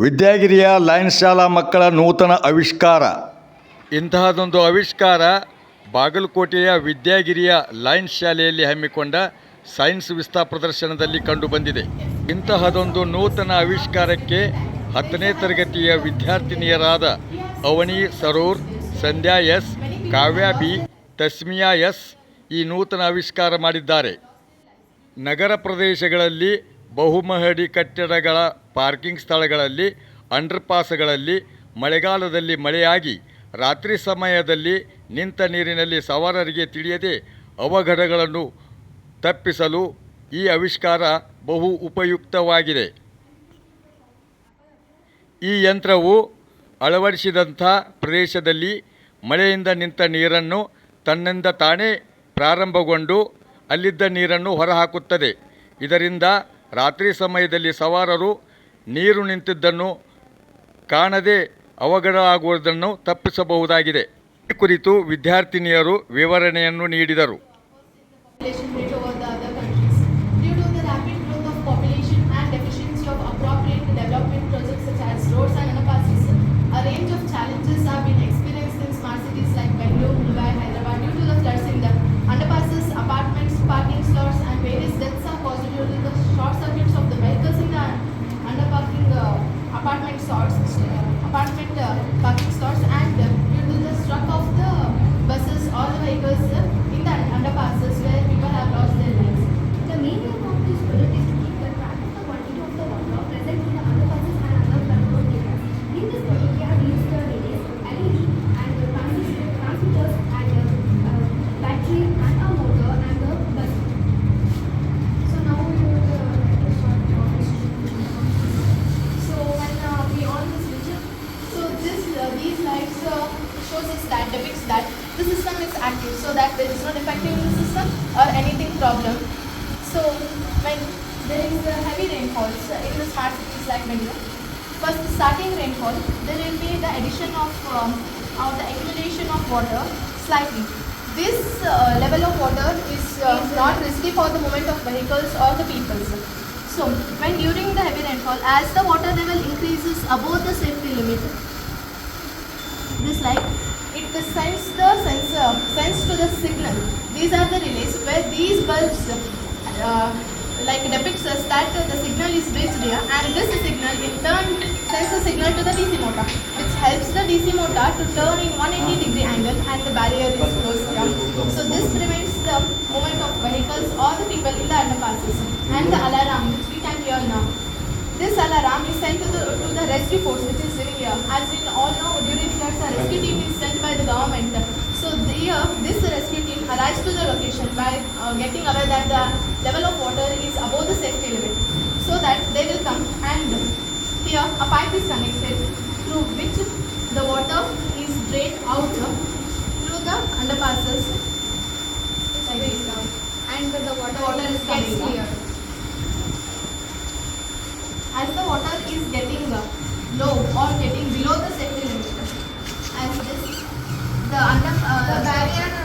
ವಿದ್ಯಾಗಿರಿಯ Lions ಶಾಲಾ ಮಕ್ಕಳ ನೂತನ ಆವಿಷ್ಕಾರ. ಇಂತಹದೊಂದು ಆವಿಷ್ಕಾರ ಬಾಗಲಕೋಟೆಯ ವಿದ್ಯಾಗಿರಿಯ ಲಯನ್ಸ್ ಶಾಲೆಯಲ್ಲಿ ಹಮ್ಮಿಕೊಂಡ ಸೈನ್ಸ್ ವಿಸ್ತಾ ಪ್ರದರ್ಶನದಲ್ಲಿ ಕಂಡುಬಂದಿದೆ. ಇಂತಹದೊಂದು ನೂತನ ಆವಿಷ್ಕಾರಕ್ಕೆ ಹತ್ತನೇ ತರಗತಿಯ ವಿದ್ಯಾರ್ಥಿನಿಯರಾದ Avani Saror, Sandhya S, Kavya B, Tasmiya S ಈ ನೂತನ ಆವಿಷ್ಕಾರ ಮಾಡಿದ್ದಾರೆ. ನಗರ ಪ್ರದೇಶಗಳಲ್ಲಿ ಬಹುಮಹಡಿ ಕಟ್ಟಡಗಳ ಪಾರ್ಕಿಂಗ್ ಸ್ಥಳಗಳಲ್ಲಿ, ಅಂಡರ್ಪಾಸ್ಗಳಲ್ಲಿ ಮಳೆಗಾಲದಲ್ಲಿ ಮಳೆಯಾಗಿ, ರಾತ್ರಿ ಸಮಯದಲ್ಲಿ ನಿಂತ ನೀರಿನಲ್ಲಿ ಸವಾರರಿಗೆ ತಿಳಿಯದೆ ಅವಘಡಗಳನ್ನು ತಪ್ಪಿಸಲು ಈ ಆವಿಷ್ಕಾರ ಬಹು ಉಪಯುಕ್ತವಾಗಿದೆ. ಈ ಯಂತ್ರವು ಅಳವಡಿಸಿದಂಥ ಪ್ರದೇಶದಲ್ಲಿ ಮಳೆಯಿಂದ ನಿಂತ ನೀರನ್ನು ತನ್ನಿಂದ ತಾನೇ ಪ್ರಾರಂಭಗೊಂಡು ಅಲ್ಲಿದ್ದ ನೀರನ್ನು ಹೊರಹಾಕುತ್ತದೆ. ಇದರಿಂದ ರಾತ್ರಿ ಸಮಯದಲ್ಲಿ ಸವಾರರು ನೀರು ನಿಂತಿದ್ದನ್ನು ಕಾಣದೆ ಅವಘಡ ಆಗುವುದನ್ನು ತಪ್ಪಿಸಬಹುದಾಗಿದೆ. ಈ ಕುರಿತು ವಿದ್ಯಾರ್ಥಿನಿಯರು ವಿವರಣೆಯನ್ನು ನೀಡಿದರು. Apartment uh, apartment uh, parking slots and uh, due to the struck of the buses or the vehicles uh, in the underpasses where people have lost their lives. The main aim of this project is to keep the track of the quantity of the water present in the underpasses and other controlled areas. In this project, we have used the relays, LED, and the transmitters, transmitters and uh, uh, battery and a motor and the bus. So now we will uh, short So when uh, we on this picture, so this uh, these lights uh, shows us that depicts that the system is active, so that there is no defective in the system or anything problem. So when there is uh, heavy rainfall in the smart cities like Bangalore, first starting rainfall, there will be the addition of um, of the accumulation of water slightly. This uh, level of water is uh, not risky for the movement of vehicles or the people. So, when during the heavy rainfall, as the water level increases above the safety limit, this light, it sends the sensor, sends to signal. These are the relays where these bulbs uh, like depicts us that the signal is reached here and this signal in turn sends a signal to the DC motor which helps the DC motor to turn in 180 degree angle and the barrier is closed down. So this prevents the movement of vehicles or the people in the underpasses and the alarm which we can hear now. This alarm is sent to the, to the rescue force which is living here. As we all know, during floods, a rescue team is sent by the government. So the, uh, this rescue team arrives to the location by uh, getting aware that the level of water is above the safety limit. So that they will come and here a pipe is connected through which the water is drained out through the underpasses. And the water, the water is gets cleared. As the water is getting uh, low or getting below the safety limit, as this, the under Barbarian